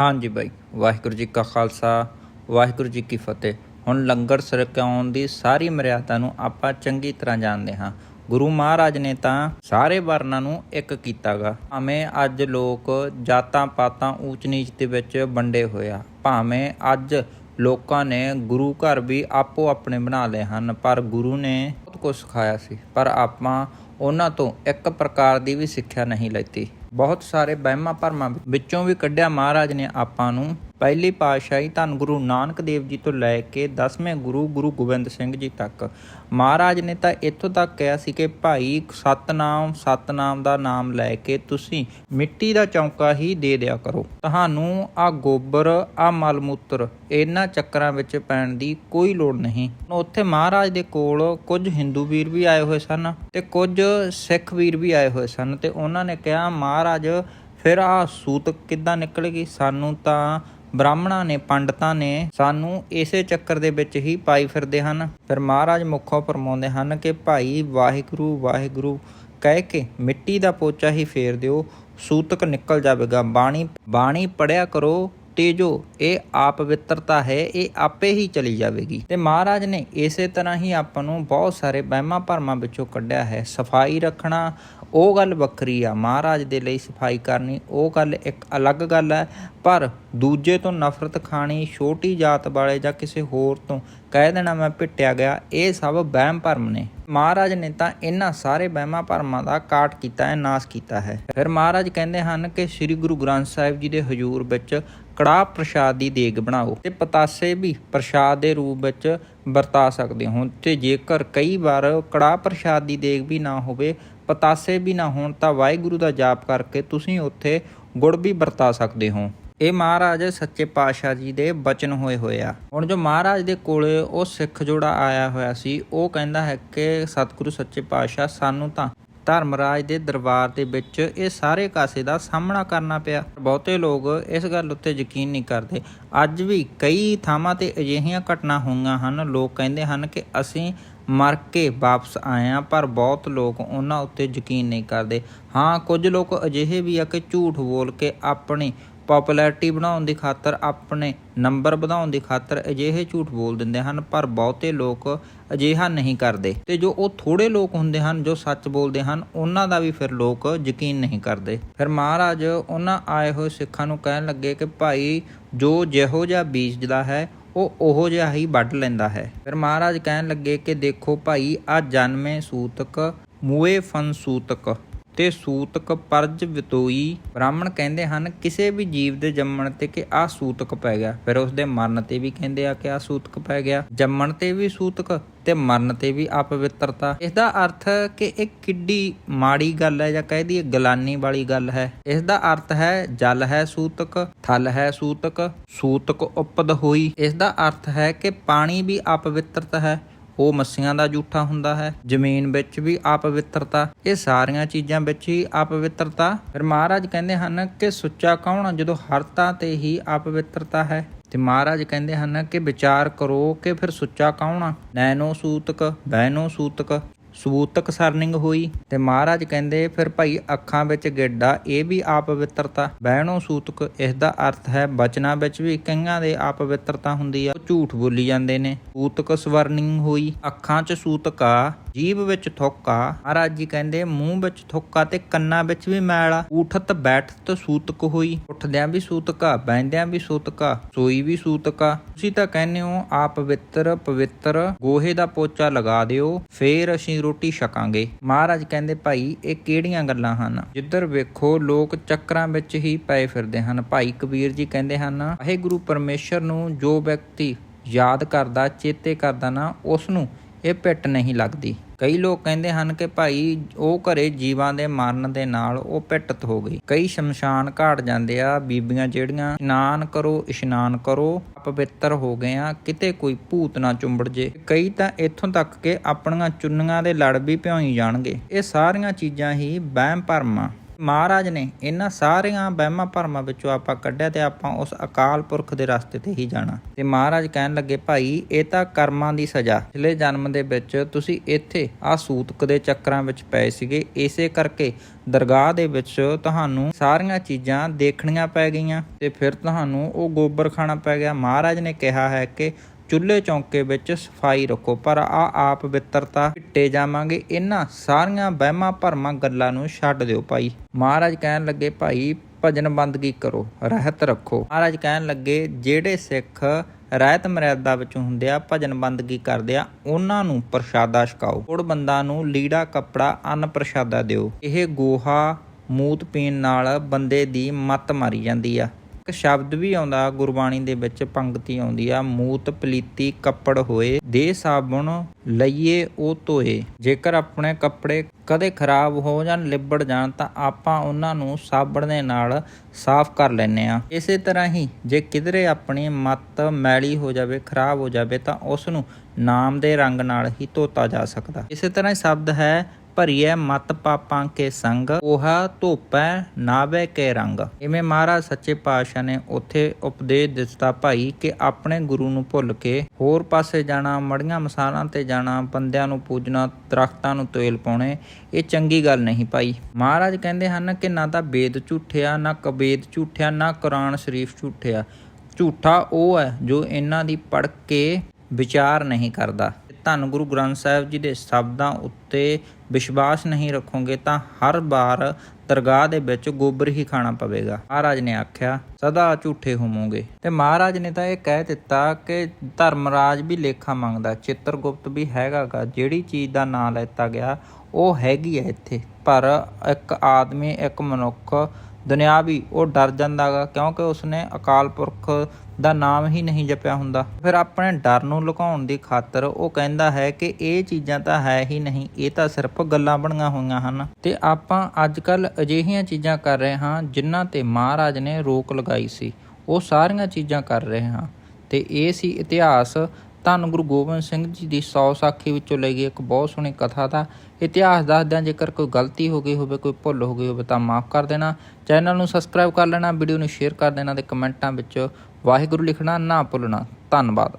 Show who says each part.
Speaker 1: ਹਾਂਜੀ ਬਾਈ, ਵਾਹਿਗੁਰੂ ਜੀ ਕਾ ਖਾਲਸਾ, ਵਾਹਿਗੁਰੂ ਜੀ ਕੀ ਫਤਿਹ। ਹੁਣ ਲੰਗਰ ਸਰਕਾਉਣ ਦੀ ਸਾਰੀ ਮਰਿਆਦਾ ਨੂੰ ਆਪਾਂ ਚੰਗੀ ਤਰ੍ਹਾਂ ਜਾਣਦੇ ਹਾਂ। ਗੁਰੂ ਮਹਾਰਾਜ ਨੇ ਤਾਂ ਸਾਰੇ ਵਰਨਾਂ ਨੂੰ ਇੱਕ ਕੀਤਾਗਾ। ਭਾਵੇਂ ਅੱਜ ਲੋਕ ਜਾਤਾਂ ਪਾਤਾਂ ਊਚ ਨੀਚ ਦੇ ਵਿੱਚ ਵੰਡੇ ਹੋਇਆ ਭਾਵੇਂ ਅੱਜ ਲੋਕਾਂ ਨੇ ਗੁਰੂ ਘਰ ਵੀ ਆਪੋ ਆਪਣੇ ਬਣਾ ਲਏ ਹਨ, ਪਰ ਗੁਰੂ ਨੇ ਬਹੁਤ ਕੁਝ ਸਿਖਾਇਆ ਸੀ। ਪਰ ਆਪਾਂ ਉਹਨਾਂ ਤੋਂ ਇੱਕ ਪ੍ਰਕਾਰ ਦੀ ਵੀ ਸਿੱਖਿਆ ਨਹੀਂ ਲੈਤੀ ਬਹੁਤ ਸਾਰੇ ਵਹਿਮਾਂ ਭਰਮਾਂ ਵਿੱਚੋਂ ਵੀ ਕੱਢਿਆ ਮਹਾਰਾਜ ਨੇ ਆਪਾਂ ਨੂੰ। ਪਹਿਲੀ ਪਾਤਸ਼ਾਹੀ ਧੰਨ ਗੁਰੂ ਨਾਨਕ ਦੇਵ ਜੀ ਤੋਂ ਲੈ ਕੇ 10ਵੇਂ ਗੁਰੂ ਗੁਰੂ ਗੋਬਿੰਦ ਸਿੰਘ ਜੀ ਤੱਕ। ਮਹਾਰਾਜ ਨੇ ਤਾਂ ਇੱਥੋਂ ਤੱਕ ਕਿਹਾ ਸੀ ਕਿ ਭਾਈ ਸਤਨਾਮ ਸਤਨਾਮ ਦਾ ਨਾਮ ਲੈ ਕੇ ਤੁਸੀਂ ਮਿੱਟੀ ਦਾ ਚੌਂਕਾ ਹੀ ਦੇ ਦਿਆ ਕਰੋ। ਤੁਹਾਨੂੰ ਆ ਗੋਬਰ, ਆ ਮਲ ਮੂਤਰ ਇਹਨਾਂ ਚੱਕਰਾਂ ਵਿੱਚ ਪੈਣ ਦੀ ਕੋਈ ਲੋੜ ਨਹੀਂ। ਉੱਥੇ ਮਹਾਰਾਜ ਦੇ ਕੋਲ ਕੁਝ ਹਿੰਦੂ ਵੀਰ ਵੀ ਆਏ ਹੋਏ ਸਨ ਤੇ ਕੁਝ ਸਿੱਖ ਵੀਰ ਵੀ ਆਏ ਹੋਏ ਸਨ ਤੇ ਉਹਨਾਂ ਨੇ ਕਿਹਾ, ਮਹਾਰਾਜ, ਫਿਰ ਆ ਸੂਤ ਕਿੱਦਾਂ ਨਿਕਲੇਗੀ ਸਾਨੂੰ ਤਾਂ ਬ੍ਰਾਹਮਣਾਂ ਨੇ, ਪੰਡਤਾਂ ਨੇ ਸਾਨੂੰ ਇਸੇ ਚੱਕਰ ਦੇ ਵਿੱਚ ਹੀ ਪਾਈ ਫਿਰਦੇ ਹਨ। ਫਿਰ ਮਹਾਰਾਜ ਮੁੱਖੋਂ ਫਰਮਾਉਂਦੇ ਹਨ ਕਿ, ਭਾਈ ਵਾਹਿਗੁਰੂ ਵਾਹਿਗੁਰੂ, ਕਹਿ ਕੇ ਮਿੱਟੀ ਦਾ ਪੋਚਾ ਹੀ ਫੇਰ ਦਿਓ। ਸੂਤਕ ਨਿਕਲ ਜਾਵੇਗਾ। ਬਾਣੀ ਬਾਣੀ ਪੜਿਆ ਕਰੋ ਤੇ ਜੋ ਇਹ ਆਪ ਪਵਿੱਤਰਤਾ ਹੈ, ਇਹ ਆਪੇ ਹੀ ਚਲੀ ਜਾਵੇਗੀ। ਤੇ ਮਹਾਰਾਜ ਨੇ ਇਸੇ ਤਰ੍ਹਾਂ ਹੀ ਆਪਾਂ ਨੂੰ ਬਹੁਤ ਸਾਰੇ ਵਹਿਮਾਂ ਭਰਮਾਂ ਵਿੱਚੋਂ ਕੱਢਿਆ ਹੈ। ਸਫ਼ਾਈ ਰੱਖਣਾ, ਉਹ ਗੱਲ ਵੱਖਰੀ ਆ। ਮਹਾਰਾਜ ਦੇ ਲਈ ਸਫ਼ਾਈ ਕਰਨੀ, ਉਹ ਗੱਲ ਇੱਕ ਅਲੱਗ ਗੱਲ ਹੈ। ਪਰ ਦੂਜੇ ਤੋਂ ਨਫ਼ਰਤ ਖਾਣੀ, ਛੋਟੀ ਜਾਤ ਵਾਲੇ ਜਾਂ ਕਿਸੇ ਹੋਰ ਤੋਂ ਕਹਿ ਦੇਣਾ ਮੈਂ ਪਿੱਟਿਆ ਗਿਆ, ਇਹ ਸਭ ਵਹਿਮ ਭਰਮ ਨੇ। ਮਹਾਰਾਜ ਨੇ ਤਾਂ ਇਹਨਾਂ ਸਾਰੇ ਵਹਿਮਾਂ ਭਰਮਾਂ ਦਾ ਕਾਟ ਕੀਤਾ ਹੈ, ਨਾਸ਼ ਕੀਤਾ ਹੈ। ਫਿਰ ਮਹਾਰਾਜ ਕਹਿੰਦੇ ਹਨ ਕਿ ਸ੍ਰੀ ਗੁਰੂ ਗ੍ਰੰਥ ਸਾਹਿਬ ਜੀ ਦੇ ਹਜ਼ੂਰ ਵਿੱਚ ਕੜਾਹ ਪ੍ਰਸ਼ਾਦ ਦੀ ਦੇਗ ਬਣਾਓ ਤੇ ਪਤਾਸੇ ਵੀ ਪ੍ਰਸ਼ਾਦ ਦੇ ਰੂਪ ਵਿੱਚ ਵਰਤਾ ਸਕਦੇ ਹੋ ਤੇ ਜੇਕਰ ਕਈ ਵਾਰ ਕੜਾਹ ਪ੍ਰਸ਼ਾਦ ਦੀ ਦੇਗ ਵੀ ਨਾ ਹੋਵੇ, ਪਤਾਸੇ ਵੀ ਨਾ ਹੋਣ ਤਾਂ ਵਾਹਿਗੁਰੂ ਦਾ ਜਾਪ ਕਰਕੇ ਤੁਸੀਂ ਉੱਥੇ ਗੁੜ ਵੀ ਵਰਤਾ ਸਕਦੇ ਹੋ। ਇਹ ਮਹਾਰਾਜ ਸੱਚੇ ਪਾਤਸ਼ਾਹ ਜੀ ਦੇ ਬਚਨ ਹੋਏ ਹੋਏ ਆ। ਹੁਣ ਜੋ ਮਹਾਰਾਜ ਦੇ ਕੋਲੇ ਉਹ ਸਿੱਖ ਜੋੜਾ ਆਇਆ ਹੋਇਆ ਸੀ, ਉਹ ਕਹਿੰਦਾ ਹੈ ਕਿ ਸਤਿਗੁਰੂ ਸੱਚੇ ਪਾਤਸ਼ਾਹ, ਸਾਨੂੰ ਤਾਂ ਧਰਮਰਾਜ ਦੇ ਦਰਬਾਰ ਦੇ ਵਿੱਚ ਇਹ ਸਾਰੇ ਕਾਸੇ ਦਾ ਸਾਹਮਣਾ ਕਰਨਾ ਪਿਆ। ਬਹੁਤੇ ਲੋਕ ਇਸ ਗੱਲ ਉੱਤੇ ਯਕੀਨ ਨਹੀਂ ਕਰਦੇ। ਅੱਜ ਵੀ ਕਈ ਥਾਵਾਂ ਤੇ ਅਜਿਹੀਆਂ ਘਟਨਾ ਹੋਈਆਂ ਹਨ। ਲੋਕ ਕਹਿੰਦੇ ਹਨ ਕਿ ਅਸੀਂ ਮਰ ਕੇ ਵਾਪਸ ਆਏ ਆ ਪਰ ਬਹੁਤ ਲੋਕ ਉਹਨਾਂ ਉੱਤੇ ਯਕੀਨ ਨਹੀਂ ਕਰਦੇ। ਹਾਂ, ਕੁਝ ਲੋਕ ਅਜਿਹੇ ਵੀ ਆ ਕਿ ਝੂਠ ਬੋਲ ਕੇ ਆਪਣੀ ਪਪੂਲੈਰਿਟੀ ਬਣਾਉਣ ਦੀ ਖਾਤਰ, ਆਪਣੇ ਨੰਬਰ ਵਧਾਉਣ ਦੀ ਖਾਤਰ ਅਜਿਹੇ ਝੂਠ ਬੋਲ ਦਿੰਦੇ ਹਨ, ਪਰ ਬਹੁਤੇ ਲੋਕ ਅਜਿਹਾ ਨਹੀਂ ਕਰਦੇ। ਤੇ ਜੋ ਉਹ ਥੋੜੇ ਲੋਕ ਹੁੰਦੇ ਹਨ, ਜੋ ਸੱਚ ਬੋਲਦੇ ਹਨ, ਉਹਨਾਂ ਦਾ ਵੀ ਫਿਰ ਲੋਕ ਯਕੀਨ ਨਹੀਂ ਕਰਦੇ। ਫਿਰ ਮਹਾਰਾਜ ਉਹਨਾਂ ਆਏ ਹੋਏ ਸਿੱਖਾਂ ਨੂੰ ਕਹਿਣ ਲੱਗੇ ਕਿ ਭਾਈ, ਜੋ ਜਿਹੋ ਜਿਹਾ ਬੀਜਦਾ ਹੈ, ਉਹ ਉਹੋ ਜਿਹਾ ਹੀ ਵੱਢ ਲੈਂਦਾ ਹੈ। ਫਿਰ ਮਹਾਰਾਜ ਕਹਿਣ ਲੱਗੇ ਕਿ ਦੇਖੋ ਭਾਈ ਆ ਜਨਮੇ ਸੂਤਕ ਮੂਏ ਫਨ ਸੂਤਕ। ਤੇ ਸੂਤਕ ਪਰਜ ਵਿਤੋਈ। ਬ੍ਰਾਹਮਣ ਕਹਿੰਦੇ ਹਨ, ਕਿਸੇ ਵੀ ਜੀਵ ਦੇ ਜੰਮਣ ਤੇ ਕਿ ਆ ਸੂਤਕ ਪੈ ਗਿਆ। ਫਿਰ ਉਸ ਦੇ ਮਰਨ ਤੇ ਵੀ ਕਹਿੰਦੇ ਆ ਕਿ ਆ ਸੂਤਕ ਪੈ ਗਿਆ। ਜੰਮਣ ਤੇ ਵੀ ਸੂਤਕ ਤੇ ਮਰਨ ਤੇ ਵੀ ਅਪਵਿੱਤਰਤਾ। ਇਸ ਦਾ ਅਰਥ ਕਿ ਇਹ ਕਿੱਡੀ ਮਾੜੀ ਗੱਲ ਹੈ ਜਾਂ ਕਹਿ ਦਈਏ ਗਲਾਨੀ ਵਾਲੀ ਗੱਲ ਹੈ। ਇਸ ਦਾ ਅਰਥ ਹੈ, ਜਲ ਹੈ ਸੂਤਕ, ਥਲ ਹੈ ਸੂਤਕ ਸੂਤਕ ਉਪਦ ਹੋਈ। ਇਸ ਦਾ ਅਰਥ ਹੈ ਕਿ ਪਾਣੀ ਵੀ ਅਪਵਿੱਤਰਤ ਹੈ। ਉਹ ਮੱਸੀਆਂ ਦਾ ਜੂਠਾ ਹੁੰਦਾ ਹੈ। ਜ਼ਮੀਨ ਵਿੱਚ ਵੀ ਅਪਵਿੱਤਰਤਾ, ਇਹ ਸਾਰੀਆਂ ਚੀਜ਼ਾਂ ਵਿੱਚ ਹੀ ਆਪਵਿੱਤਰਤਾ ਫਿਰ ਮਹਾਰਾਜ ਕਹਿੰਦੇ ਹਨ ਕਿ ਸੁੱਚਾ ਕੌਣ ਜਦੋਂ ਹਰਤਾ ਤੇ ਹੀ ਆਪਵਿੱਤਰਤਾ ਹੈ? ਤੇ ਮਹਾਰਾਜ ਕਹਿੰਦੇ ਹਨ ਕਿ ਵਿਚਾਰ ਕਰੋ ਕਿ ਫਿਰ ਸੁੱਚਾ ਕੌਣ ਆ? ਨੈਨੋ ਸੂਤਕ ਬੈਨੋ ਸੂਤਕ ਸਬੂਤਕ ਸਰਨਿੰਗ ਹੋਈ ਤੇ ਮਹਾਰਾਜ ਕਹਿੰਦੇ, ਫਿਰ ਭਾਈ ਅੱਖਾਂ ਵਿੱਚ ਗਿੱਡਾ ਇਹ ਵੀ ਆਪਵਿੱਤਰਤਾ ਬਹਿਣੋ ਸੂਤਕ, ਇਸ ਦਾ ਅਰਥ ਹੈ ਬਚਨਾਂ ਵਿੱਚ ਵੀ ਕਈਆਂ ਦੇ ਆਪਵਿੱਤਰਤਾ ਹੁੰਦੀ ਆ। ਉਹ ਝੂਠ ਬੋਲੀ ਜਾਂਦੇ ਨੇ। ਸੂਤਕ ਸਵਰਨਿੰਗ ਹੋਈ। ਅੱਖਾਂ 'ਚ ਸੂਤਕਾ ਜੀਭ ਵਿੱਚ ਥੁੱਕਾ। ਮਹਾਰਾਜ ਜੀ ਕਹਿੰਦੇ, ਮੂੰਹ ਵਿੱਚ ਥੁੱਕਾ ਤੇ ਕੰਨਾਂ ਵਿੱਚ ਵੀ ਮੈਲ ਉਠਤ ਬੈਠਤ ਸੂਤਕ ਹੋਈ। ਉੱਠਦਿਆਂ ਵੀ ਸੂਤਕਾ ਬੈੰਦਿਆਂ ਵੀ ਸੂਤਕਾ, ਸੋਈ ਵੀ ਸੂਤਕਾ। ਤੁਸੀਂ ਤਾਂ ਕਹਿੰਦੇ ਹੋ, ਆਪ ਪਵਿੱਤਰ ਪਵਿੱਤਰ, ਗੋਹੇ ਦਾ ਪੋਚਾ ਲਗਾ ਦਿਓ, ਫੇਰ ਅਸੀਂ ਰੋਟੀ ਛਕਾਂਗੇ। ਮਹਾਰਾਜ ਕਹਿੰਦੇ, ਭਾਈ, ਇਹ ਕਿਹੜੀਆਂ ਗੱਲਾਂ ਹਨ? ਜਿੱਧਰ ਵੇਖੋ, ਲੋਕ ਚੱਕਰਾਂ ਵਿੱਚ ਹੀ ਪਏ ਫਿਰਦੇ ਹਨ। ਭਾਈ ਕਬੀਰ ਜੀ ਕਹਿੰਦੇ ਹਨ, ਵਾਹਿਗੁਰੂ ਪਰਮੇਸ਼ਰ ਨੂੰ ਜੋ ਵਿਅਕਤੀ ਯਾਦ ਕਰਦਾ, ਚੇਤੇ ਕਰਦਾ ਨਾ, ਉਸ ਨੂੰ ਇਹ ਪਿੱਟ ਨਹੀਂ ਲੱਗਦੀ। ਕਈ ਲੋਕ ਕਹਿੰਦੇ ਹਨ ਕਿ ਭਾਈ ਉਹ ਘਰੇ ਜੀਵਾਂ ਦੇ ਮਰਨ ਦੇ ਨਾਲ ਉਹ ਪਿੱਟਤ ਹੋ ਗਈ। ਕਈ ਸ਼ਮਸ਼ਾਨ ਘਾਟ ਜਾਂਦੇ ਆ, ਬੀਬੀਆਂ ਜਿਹੜੀਆਂ, ਇਸ਼ਨਾਨ ਕਰੋ ਇਸ਼ਨਾਨ ਕਰੋ ਪਵਿੱਤਰ ਹੋ ਗਏ ਆ, ਕਿਤੇ ਕੋਈ ਭੂਤ ਨਾ ਚੁੰਬੜ ਜੇ। ਕਈ ਤਾਂ ਇੱਥੋਂ ਤੱਕ ਕਿ ਆਪਣੀਆਂ ਚੁੰਨੀਆਂ ਦੇ ਲੜ ਵੀ ਭਿਉਈ ਜਾਣਗੇ। ਇਹ ਸਾਰੀਆਂ ਚੀਜ਼ਾਂ ਹੀ ਵਹਿਮ ਭਰਮਾਂ ਮਹਾਰਾਜ ਨੇ ਇਹਨਾਂ ਸਾਰੀਆਂ ਵਹਿਮਾਂ ਭਰਮਾਂ ਵਿੱਚੋਂ ਆਪਾਂ ਕੱਢਿਆ ਤੇ ਆਪਾਂ ਉਸ ਅਕਾਲ ਪੁਰਖ ਦੇ ਰਸਤੇ ਤੇ ਹੀ ਜਾਣਾ। ਤੇ ਮਹਾਰਾਜ ਕਹਿਣ ਲੱਗੇ, ਭਾਈ, ਇਹ ਤਾਂ ਕਰਮਾਂ ਦੀ ਸਜ਼ਾ। ਪਿਛਲੇ ਜਨਮ ਦੇ ਵਿੱਚ ਤੁਸੀਂ ਇੱਥੇ ਆ ਸੂਤਕ ਦੇ ਚੱਕਰਾਂ ਵਿੱਚ ਪਏ ਸੀਗੇ। ਇਸੇ ਕਰਕੇ ਦਰਗਾਹ ਦੇ ਵਿੱਚ ਤੁਹਾਨੂੰ ਸਾਰੀਆਂ ਚੀਜ਼ਾਂ ਦੇਖਣੀਆਂ ਪੈ ਗਈਆਂ ਤੇ ਫਿਰ ਤੁਹਾਨੂੰ ਉਹ ਗੋਬਰ ਖਾਣਾ ਪੈ ਗਿਆ। ਮਹਾਰਾਜ ਨੇ ਕਿਹਾ ਹੈ ਕਿ ਚੁੱਲ੍ਹੇ ਚੌਂਕੇ ਵਿੱਚ ਸਫ਼ਾਈ ਰੱਖੋ, ਪਰ ਆ ਆਪ ਬਿੱਤਰਤਾ ਢਿੱਟੇ ਜਾਵਾਂਗੇ। ਇਹਨਾਂ ਸਾਰੀਆਂ ਵਹਿਮਾਂ ਭਰਮਾਂ ਗੱਲਾਂ ਨੂੰ ਛੱਡ ਦਿਓ ਭਾਈ। ਮਹਾਰਾਜ ਕਹਿਣ ਲੱਗੇ, ਭਾਈ, ਭਜਨ ਬੰਦਗੀ ਕਰੋ, ਰਹਿਤ ਰੱਖੋ। ਮਹਾਰਾਜ ਕਹਿਣ ਲੱਗੇ, ਜਿਹੜੇ ਸਿੱਖ ਰਹਿਤ ਮਰਿਆਦਾ ਵਿੱਚ ਹੁੰਦੇ ਆ, ਭਜਨ ਬੰਦਗੀ ਕਰਦੇ ਆ, ਉਹਨਾਂ ਨੂੰ ਪ੍ਰਸ਼ਾਦਾ ਛਕਾਓ। ਕੋੜ ਬੰਦਾ ਨੂੰ ਲੀੜਾ, ਕੱਪੜਾ, ਅੰਨ ਪ੍ਰਸ਼ਾਦਾ ਦਿਓ। ਇਹ ਗੋਹਾ ਮੂਤ ਪੀਣ ਨਾਲ ਬੰਦੇ ਦੀ ਮੱਤ ਮਾਰੀ ਜਾਂਦੀ ਆ। ਇੱਕ ਸ਼ਬਦ ਵੀ ਆਉਂਦਾ, ਗੁਰਬਾਣੀ ਦੇ ਵਿੱਚ ਪੰਕਤੀ ਆਉਂਦੀ ਆ, ਮੂਤ ਪਲੀਤੀ ਕੱਪੜ ਹੋਏ, ਦੇ ਸਾਬੁਣ ਲਈਏ ਉਹ ਧੋਏ। ਜੇਕਰ ਆਪਣੇ ਕੱਪੜੇ ਕਦੇ ਖਰਾਬ ਹੋ ਜਾਣ, ਲਿਬੜ ਜਾਣ, ਤਾਂ ਆਪਾਂ ਉਹਨਾਂ ਨੂੰ ਸਾਬਣ ਦੇ ਨਾਲ ਸਾਫ਼ ਕਰ ਲੈਨੇ ਆ ਇਸੇ ਤਰ੍ਹਾਂ ਹੀ ਜੇ ਕਿਧਰੇ ਆਪਣੀ ਮੱਤ ਮੈਲੀ ਹੋ ਜਾਵੇ, ਖਰਾਬ ਹੋ ਜਾਵੇ, ਤਾਂ ਉਸ ਨੂੰ ਨਾਮ ਦੇ ਰੰਗ ਨਾਲ ਹੀ ਧੋਤਾ ਜਾ ਸਕਦਾ। ਇਸੇ ਤਰ੍ਹਾਂ ਹੀ ਸ਼ਬਦ ਹੈ ਭਰੀਐ ਮਤ ਪਾਪਾਂ ਕੇ ਸੰਗ 오ਹਾ ਧੋਪੈ ਨਾਵੇ ਕੇ ਰੰਗ। ਇਵੇਂ ਮਹਾਰਾਜ ਸੱਚੇ ਪਾਤਸ਼ਾਹ ਨੇ ਉੱਥੇ ਉਪਦੇਸ਼ ਦਿੱਤਾ ਭਾਈ ਕਿ ਆਪਣੇ ਗੁਰੂ ਨੂੰ ਭੁੱਲ ਕੇ ਹੋਰ ਪਾਸੇ ਜਾਣਾ, ਮੜੀਆਂ ਮਸਾਲਾਂ ਤੇ ਜਾਣਾ, ਬੰਦਿਆਂ ਨੂੰ ਪੂਜਣਾ, ਦਰਖਤਾਂ ਨੂੰ ਤੇਲ ਪਾਉਣੇ, ਇਹ ਚੰਗੀ ਗੱਲ ਨਹੀਂ ਭਾਈ। ਮਹਾਰਾਜ ਕਹਿੰਦੇ ਹਨ ਕਿ ਨਾ ਤਾਂ ਵੇਦ ਝੂਠਿਆ, ਨਾ ਕਬੇਦ ਝੂਠਿਆ, ਨਾ ਕੁਰਾਨ ਸ਼ਰੀਫ ਝੂਠਿਆ। ਝੂਠਾ ਉਹ ਹੈ ਜੋ ਇਹਨਾਂ ਦੀ ਪੜ ਕੇ ਵਿਚਾਰ ਨਹੀਂ ਕਰਦਾ। ਧੰਨ ਗੁਰੂ ਗ੍ਰੰਥ ਸਾਹਿਬ ਜੀ ਦੇ ਸ਼ਬਦਾਂ ਉੱਤੇ ਵਿਸ਼ਵਾਸ ਨਹੀਂ ਰੱਖੋਗੇ ਤਾਂ ਹਰ ਵਾਰ ਦਰਗਾਹ ਦੇ ਵਿੱਚ ਗੋਬਰ ਹੀ ਖਾਣਾ ਪਵੇਗਾ। ਮਹਾਰਾਜ ਨੇ ਆਖਿਆ, ਸਦਾ ਝੂਠੇ ਹੋਵੋਗੇ। ਤੇ ਮਹਾਰਾਜ ਨੇ ਤਾਂ ਇਹ ਕਹਿ ਦਿੱਤਾ ਕਿ ਧਰਮਰਾਜ ਵੀ ਲੇਖਾ ਮੰਗਦਾ, ਚਿੱਤਰਗੁਪਤ ਵੀ ਹੈਗਾਗਾ, ਜਿਹੜੀ ਚੀਜ਼ ਦਾ ਨਾਂ ਲੈਤਾ ਗਿਆ ਉਹ ਹੈਗੀ ਹੈ ਇੱਥੇ। ਪਰ ਇੱਕ ਆਦਮੀ, ਇੱਕ ਮਨੁੱਖ ਦੁਨਿਆਵੀ ਉਹ ਡਰ ਜਾਂਦਾਗਾ ਕਿਉਂਕਿ ਉਸਨੇ ਅਕਾਲ ਪੁਰਖ ਦਾ ਨਾਮ ਹੀ ਨਹੀਂ ਜਪਿਆ ਹੁੰਦਾ। ਫਿਰ ਆਪਣੇ ਡਰ ਨੂੰ ਲੁਕਾਉਣ ਦੀ ਖਾਤਰ ਉਹ ਕਹਿੰਦਾ ਹੈ ਕਿ ਇਹ ਚੀਜ਼ਾਂ ਤਾਂ ਹੈ ਹੀ ਨਹੀਂ, ਇਹ ਤਾਂ ਸਿਰਫ ਗੱਲਾਂ ਬਣੀਆਂ ਹੋਈਆਂ ਹਨ। ਤੇ ਆਪਾਂ ਅੱਜ ਕੱਲ ਅਜਿਹੀਆਂ ਚੀਜ਼ਾਂ ਕਰ ਰਹੇ ਹਾਂ ਜਿਨ੍ਹਾਂ ਤੇ ਮਹਾਰਾਜ ਨੇ ਰੋਕ ਲਗਾਈ ਸੀ। ਉਹ ਸਾਰੀਆਂ ਚੀਜ਼ਾਂ ਕਰ ਰਹੇ ਹਾਂ। ਤੇ ਇਹ ਸੀ ਇਤਿਹਾਸ ਧੰਨ ਗੁਰੂ ਗੋਬਿੰਦ ਸਿੰਘ ਜੀ ਦੀ 100 ਸਾਖੀ ਵਿੱਚੋਂ ਲਈ ਗਈ ਇੱਕ ਬਹੁਤ ਸੋਹਣੀ ਕਥਾ ਦਾ ਇਤਿਹਾਸ ਦੱਸਦਿਆਂ ਜੇਕਰ ਕੋਈ ਗਲਤੀ ਹੋ ਗਈ ਹੋਵੇ, ਕੋਈ ਭੁੱਲ ਹੋ ਗਈ ਹੋਵੇ ਤਾਂ ਮਾਫ ਕਰ ਦੇਣਾ। ਚੈਨਲ ਨੂੰ ਸਬਸਕ੍ਰਾਈਬ ਕਰ ਲੈਣਾ, ਵੀਡੀਓ ਨੂੰ ਸ਼ੇਅਰ ਕਰ ਦੇਣਾ ਤੇ ਕਮੈਂਟਾਂ ਵਿੱਚ ਵਾਹਿਗੁਰੂ ਲਿਖਣਾ ਨਾ ਭੁੱਲਣਾ। ਧੰਨਵਾਦ।